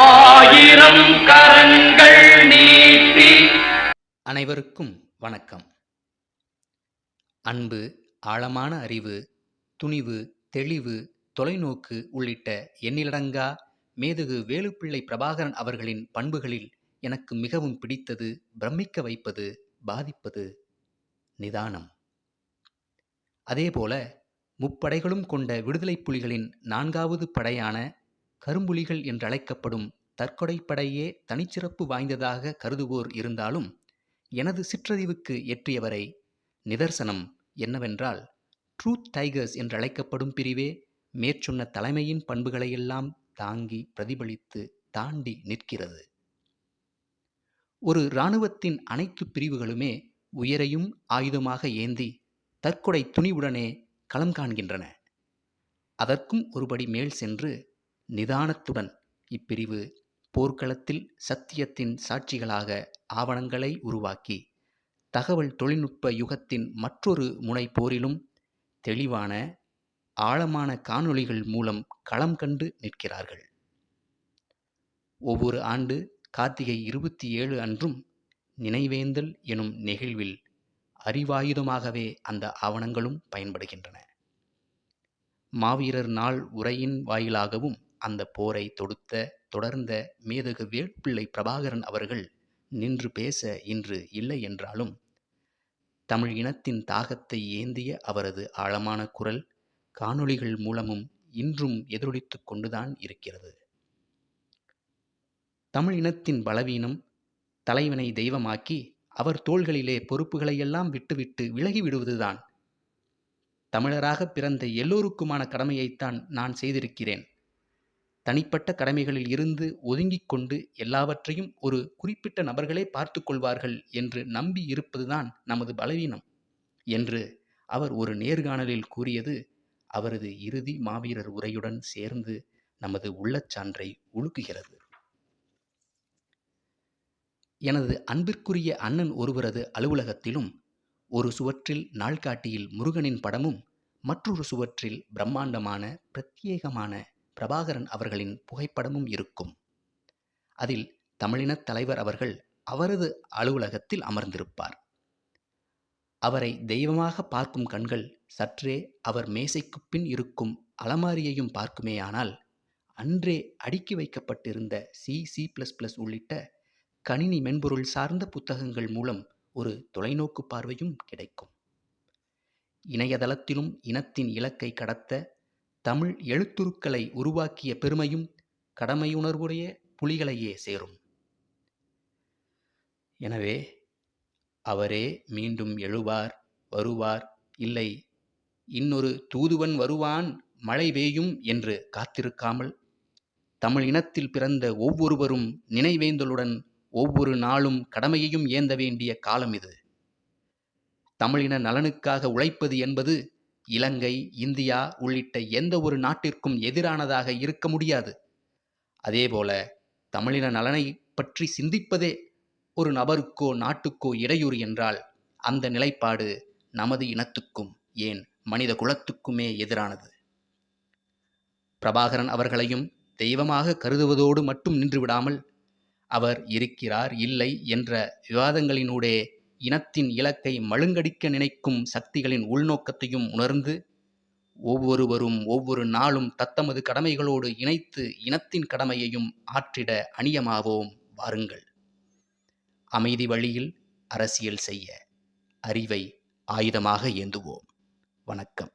ஆயிரம் கரங்கள் நீட்டி. அனைவருக்கும் வணக்கம். அன்பு ஆழமான அறிவு துணிவு தெளிவு தொலைநோக்கு உள்ளிட்ட எண்ணிலடங்கா மேதகு வேலுப்பிள்ளை பிரபாகரன் அவர்களின் பண்புகளில் எனக்கு மிகவும் பிடித்தது பிரமிக்க வைப்பது பாதிப்பது நிதானம். அதேபோல முப்படைகளும் கொண்ட விடுதலை புலிகளின் நான்காவது படையான கரும்புலிகள் என்றழைக்கப்படும் தற்கொடைப்படையே தனிச்சிறப்பு வாய்ந்ததாக கருதுவோர் இருந்தாலும் எனது சிற்றறிவுக்கு எற்றியவரை நிதர்சனம் என்னவென்றால் ட்ரூத் டைகர்ஸ் என்றழைக்கப்படும் பிரிவே மேற்சொன்ன தலைமையின் பண்புகளையெல்லாம் தாங்கி பிரதிபலித்து தாண்டி நிற்கிறது. ஒரு இராணுவத்தின் அனைத்து பிரிவுகளுமே உயரையும் ஆயுதமாக ஏந்தி தற்கொலை துணிவுடனே களம் காண்கின்றன. அதற்கும் ஒருபடி மேல் சென்று நிதானத்துடன் இப்பிரிவு போர்க்களத்தில் சத்தியத்தின் சாட்சிகளாக ஆவணங்களை உருவாக்கி தகவல் தொழில்நுட்ப யுகத்தின் மற்றொரு முனை போரிலும் தெளிவான ஆழமான காணொளிகள் மூலம் களம் கண்டு நிற்கிறார்கள். ஒவ்வொரு ஆண்டு கார்த்திகை இருபத்தி ஏழு அன்றும் நினைவேந்தல் எனும் நெகிழ்வில் அறிவாயுதமாகவே அந்த ஆவணங்களும் பயன்படுகின்றன. மாவீரர் நாள் உரையின் வாயிலாகவும் அந்த போரை தொடுத்த தொடர்ந்த மேதகு வேட்பிள்ளை பிரபாகரன் அவர்கள் நின்று பேச இன்று இல்லை என்றாலும் தமிழ் இனத்தின் தாகத்தை ஏந்திய அவரது ஆழமான குரல் காணொளிகள் மூலமும் இன்றும் எதிரொலித்து கொண்டுதான் இருக்கிறது. தமிழ் இனத்தின் பலவீனம் தலைவனை தெய்வமாக்கி அவர் தோள்களிலே பொறுப்புகளையெல்லாம் விட்டுவிட்டு விலகி விடுவதுதான் தமிழராக பிறந்த எல்லோருக்குமான கடமையைத்தான் நான் செய்திருக்கிறேன். தனிப்பட்ட கடமைகளில் இருந்து ஒதுங்கிக் கொண்டு எல்லாவற்றையும் ஒரு குறிப்பிட்ட நபர்களே பார்த்து கொள்வார்கள் என்று நம்பி இருப்பதுதான் நமது பலவீனம் என்று அவர் ஒரு நேர்காணலில் கூறியது. அவரது இறுதி மாவீரர் உரையுடன் சேர்ந்து நமது உள்ளச்சான்றை உழுக்குகிறது எனது அன்பிற்குரிய அண்ணன் ஒருவரது அலுவலகத்திலும் ஒரு சுவற்றில் நாள்காட்டியில் முருகனின் படமும் மற்றொரு சுவற்றில் பிரம்மாண்டமான பிரத்யேகமான பிரபாகரன் அவர்களின் புகைப்படமும் இருக்கும். அதில் தமிழினத் தலைவர் அவர்கள் அவரது அலுவலகத்தில் அமர்ந்திருப்பார். அவரை தெய்வமாக பார்க்கும் கண்கள் சற்றே அவர் மேசைக்குப் பின் இருக்கும் அலமாரியையும் பார்க்குமேயானால் அன்றே அடுக்கி வைக்கப்பட்டிருந்த சி சி பிளஸ் பிளஸ் உள்ளிட்ட கணினி மென்பொருள் சார்ந்த புத்தகங்கள் மூலம் ஒரு தொலைநோக்கு பார்வையும் கிடைக்கும். இணையதளத்திலும் இனத்தின் இலக்கை கடத்த தமிழ் எழுத்துருக்களை உருவாக்கிய பெருமையும் கடமையுணர்வுடைய புலிகளையே சேரும். எனவே அவரே மீண்டும் எழுவார் வருவார் இல்லை இன்னொரு தூதுவன் வருவான் மழை பெய்யும் என்று காத்திருக்காமல் தமிழ் இனத்தில் பிறந்த ஒவ்வொருவரும் நினைவேந்தலுடன் ஒவ்வொரு நாளும் கடமையையும் ஏந்த வேண்டிய காலம் இது. தமிழின நலனுக்காக உழைப்பது என்பது இலங்கை இந்தியா உள்ளிட்ட எந்த ஒரு நாட்டிற்கும் எதிரானதாக இருக்க முடியாது. அதேபோல தமிழின நலனை பற்றி சிந்திப்பதே ஒரு நபருக்கோ நாட்டுக்கோ இடையூறு என்றால் அந்த நிலைப்பாடு நமது இனத்துக்கும் ஏன் மனித குலத்துக்குமே எதிரானது. பிரபாகரன் அவர்களையும் தெய்வமாக கருதுவதோடு மட்டும் நின்று விடாமல் அவர் இருக்கிறார் இல்லை என்ற விவாதங்களினூடே இனத்தின் இலக்கை மழுங்கடிக்க நினைக்கும் சக்திகளின் உள்நோக்கத்தையும் உணர்ந்து ஒவ்வொருவரும் ஒவ்வொரு நாளும் தத்தமது கடமைகளோடு இணைத்து இனத்தின் கடமையையும் ஆற்றிட அணியமாவோம் வாருங்கள். அமைதி வழியில் அரசியல் செய்ய அறிவை ஆயுதமாக ஏந்துவோம். வணக்கம்.